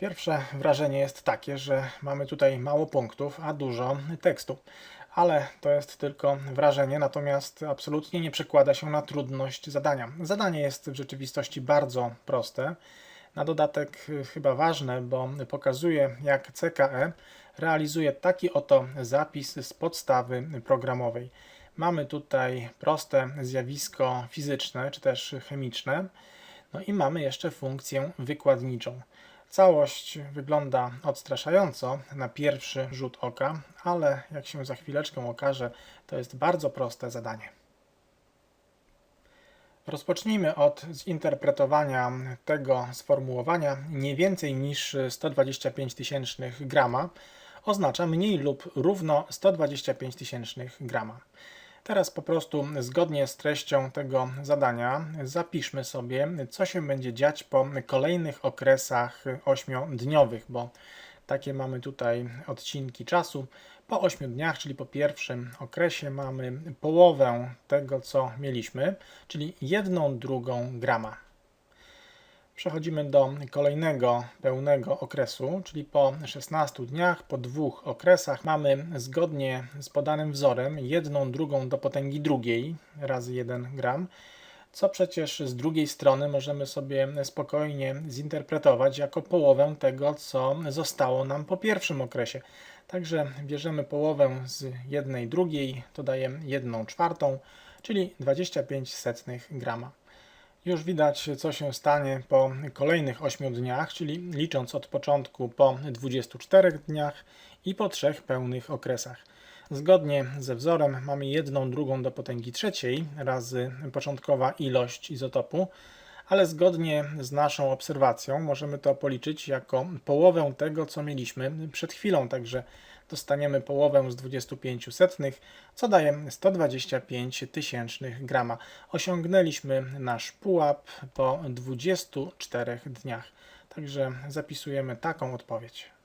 Pierwsze wrażenie jest takie, że mamy tutaj mało punktów, a dużo tekstu. Ale to jest tylko wrażenie, natomiast absolutnie nie przekłada się na trudność zadania. Zadanie jest w rzeczywistości bardzo proste. Na dodatek y, chyba ważne, bo pokazuje jak CKE realizuje taki oto zapis z podstawy programowej. Mamy tutaj proste zjawisko fizyczne czy też chemiczne, no i mamy jeszcze funkcję wykładniczą. Całość wygląda odstraszająco na pierwszy rzut oka, ale jak się za chwileczkę okaże, to jest bardzo proste zadanie. Rozpocznijmy od zinterpretowania tego sformułowania. Nie więcej niż 125 tysięcznych grama oznacza mniej lub równo 125 tysięcznych grama. Teraz po prostu zgodnie z treścią tego zadania zapiszmy sobie, co się będzie dziać po kolejnych okresach ośmiodniowych, bo takie mamy tutaj odcinki czasu. Po 8 dniach, czyli po pierwszym okresie, mamy połowę tego, co mieliśmy, czyli jedną drugą grama. Przechodzimy do kolejnego pełnego okresu, czyli po 16 dniach, po dwóch okresach mamy zgodnie z podanym wzorem jedną drugą do potęgi drugiej razy 1 gram, co przecież z drugiej strony możemy sobie spokojnie zinterpretować jako połowę tego, co zostało nam po pierwszym okresie. Także bierzemy połowę z jednej drugiej, to daje jedną czwartą, czyli 25 setnych grama. Już widać, co się stanie po kolejnych 8 dniach, czyli licząc od początku po 24 dniach i po trzech pełnych okresach. Zgodnie ze wzorem mamy jedną drugą do potęgi trzeciej razy początkowa ilość izotopu, ale zgodnie z naszą obserwacją możemy to policzyć jako połowę tego, co mieliśmy przed chwilą, także dostaniemy połowę z 25 setnych, co daje 125 tysięcznych grama. Osiągnęliśmy nasz pułap po 24 dniach, także zapisujemy taką odpowiedź.